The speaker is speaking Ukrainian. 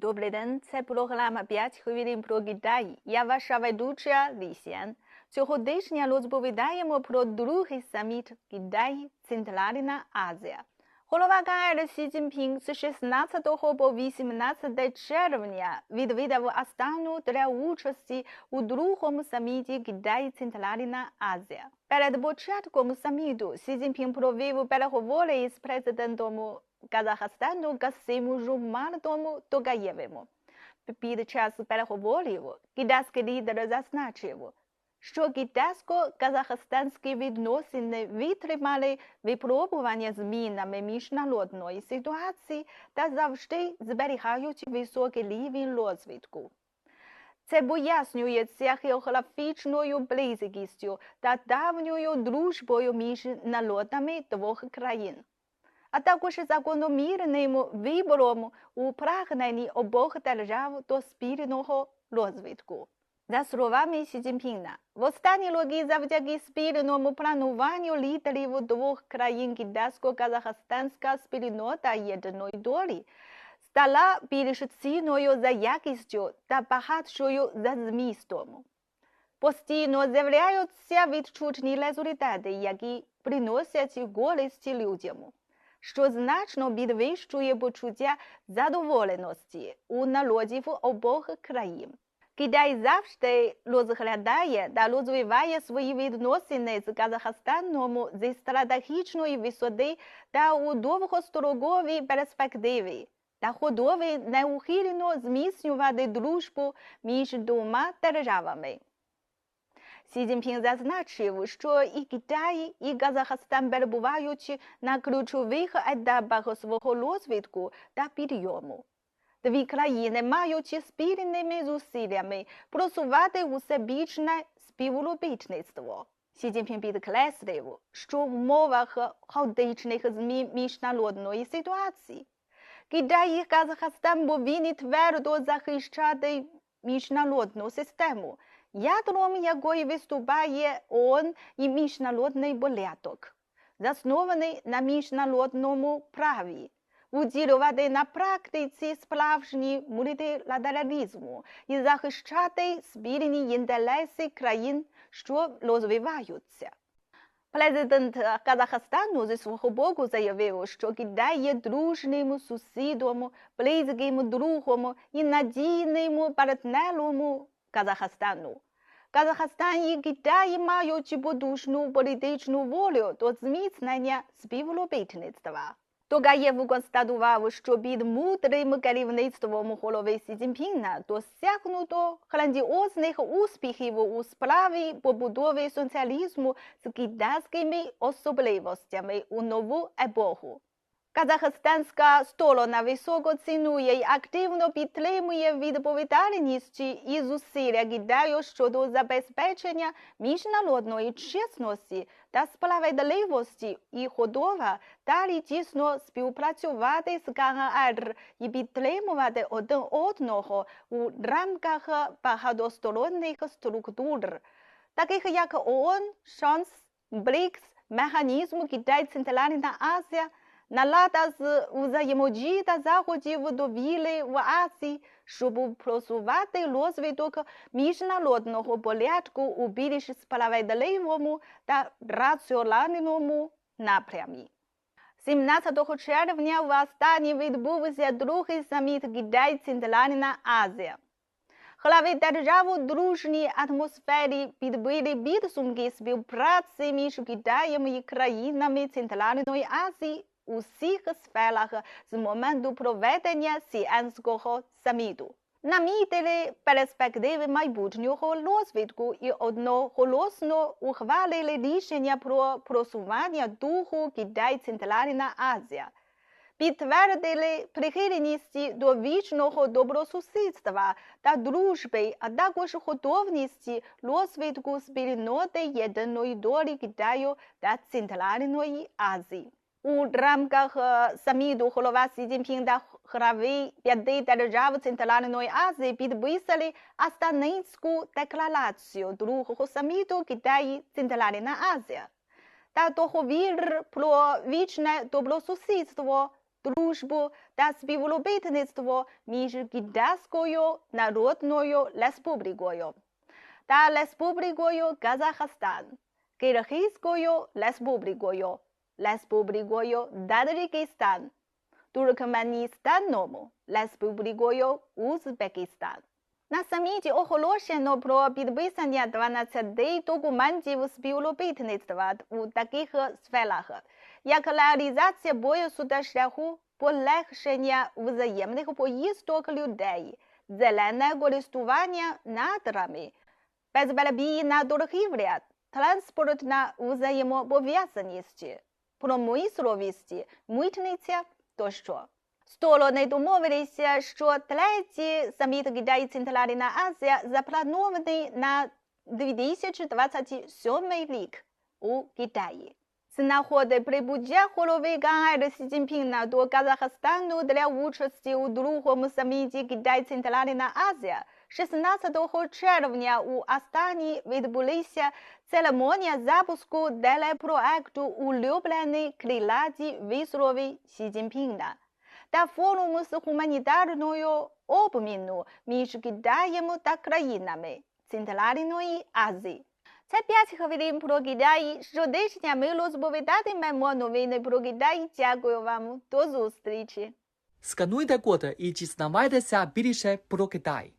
Добрий день, це програма 5 хвилин про Китай. Я ваша ведуча Лісян. Цього тижня розповідаємо про другий саміт Китай Центральна Азія. Голова КНР Сі Цзіньпін з 16 по 18 червня відвідав Астану для участі у другому саміті Китай Центральна Азія. Перед початком саміту Сі Цзіньпін провів переговори із президентом Казахстану Касиму Жумартому Тогаєвим. Під час переговорів китайський лідер зазначив, що китайсько-казахстанські відносини витримали випробування змінами міжнародної ситуації та завжди зберігають високий рівень розвитку. Це пояснюється географічною близькістю та давньою дружбою між народами двох країн, а також закономірним вибором у прагненні обох держав до спільного розвитку. За словами Сі Цзіньпіна, в останні роки завдяки спільному плануванню лідерів двох країн китайсько-казахстанська спільнота єдиної долі стала більш цінною за якістю та багатшою за змістом. Постійно з'являються відчутні результати, які приносять користь людям, що значно підвищує почуття задоволеності у народів обох країн. Китай завжди розглядає та розвиває свої відносини з Казахстаном зі стратегічної висоти та у довгостроковій перспективі та готові неухильно зміцнювати дружбу між двома державами. Сі Цзіньпін зазначив, що і Китай, і Казахстан перебувають на ключових етапах свого розвитку та підйому. Дві країни мають спільними зусиллями просувати усебічне співробітництво. Сі Цзіньпін підкреслив, що в умовах хаотичних змін міжнародної ситуації Китай і Казахстан повинні твердо захищати міжнародну систему, ядром якої виступає ООН і міжнародний порядок, заснований на міжнародному праві уділювати на практиці справжній мультилатералізму і захищати спільні інтереси країн, що розвиваються. Президент Казахстану зі свого боку заявив, що Китай є дружним сусідом, близьким другом і надійним партнером Казахстану. Казахстан і Китай мають потужну політичну волю до зміцнення співробітництва. Тогаєв констатував, що під мудрим керівництвом голови Сі Цзіньпіна досягнуто грандіозних успіхів у справі побудови соціалізму з китайськими особливостями у нову епоху. Казахстанська сторона високо цінує і активно підтримує відповідальність і зусилля Китаю щодо забезпечення міжнародної чесності та справедливості. І готова далі тісно співпрацювати з КНР і підтримувати один одного у рамках багатосторонніх структур, таких як ООН, ШАНС, БРІКС, Механізм Китай Центральна Азія, Налада з взаємодії та заходів довіри в Азії, щоб просувати розвиток міжнародного порядку у більш справедливому та раціональному напрямі. 17 червня в Астані відбувся другий саміт Китай Центральна Азія. Глави держав дружній атмосфері підбили підсумки співпраці між Китаєм і країнами Центральної Азії у всіх сферах з моменту проведення Сіенського саміту. Намітили перспективи майбутнього розвитку і одноголосно ухвалили рішення про просування духу Китай Центральна Азія. Підтвердили прихильність до вічного добросусідства та дружби, а також готовність розвитку спільноти єдиної долі Китаю та Центральної Азії. У рамках саміту голова Сі Цзіньпін та глави п'яти держав Центральної Азії підписали Астанинську декларацію другого саміту Китай Центральна Азія. Та договір про вічне добросусідство дружбу та співробітництво між Китайською Народною Республікою та Республікою Казахстан, Киргизькою Республікою, Республікою Таджикистан, Туркменістаном, Республікою Узбекистан. На саміті оголошено про підписання 12 документів співробітництва у таких сферах, як реалізація боєсуда шляху, полегшення взаємних поїздок людей, зелене користування надрами, безперебійна торгівля, транспортна взаємопов'язаність, промисловість, митниця тощо. Сторони домовилися, що третій саміт Китай Центральна Азія запланований на 2027 рік у Китаї. З нагоди прибуття голови КНР Сі Цзіньпіна до Казахстану для участі у другому саміті Китай Центральна Азія 16 червня у Астані відбулися церемонія запуску телепроекту «Улюблені крилаті вислови Сі Цзіньпіна» та форуму з гуманітарною обміну між Китаєм та країнами Центральної Азії. Це 5 хвилин про Китай. Щодня ми розповідатимемо новини про Китай. Дякую вам. До зустрічі. Скануйте код і дізнавайтеся більше про Китай.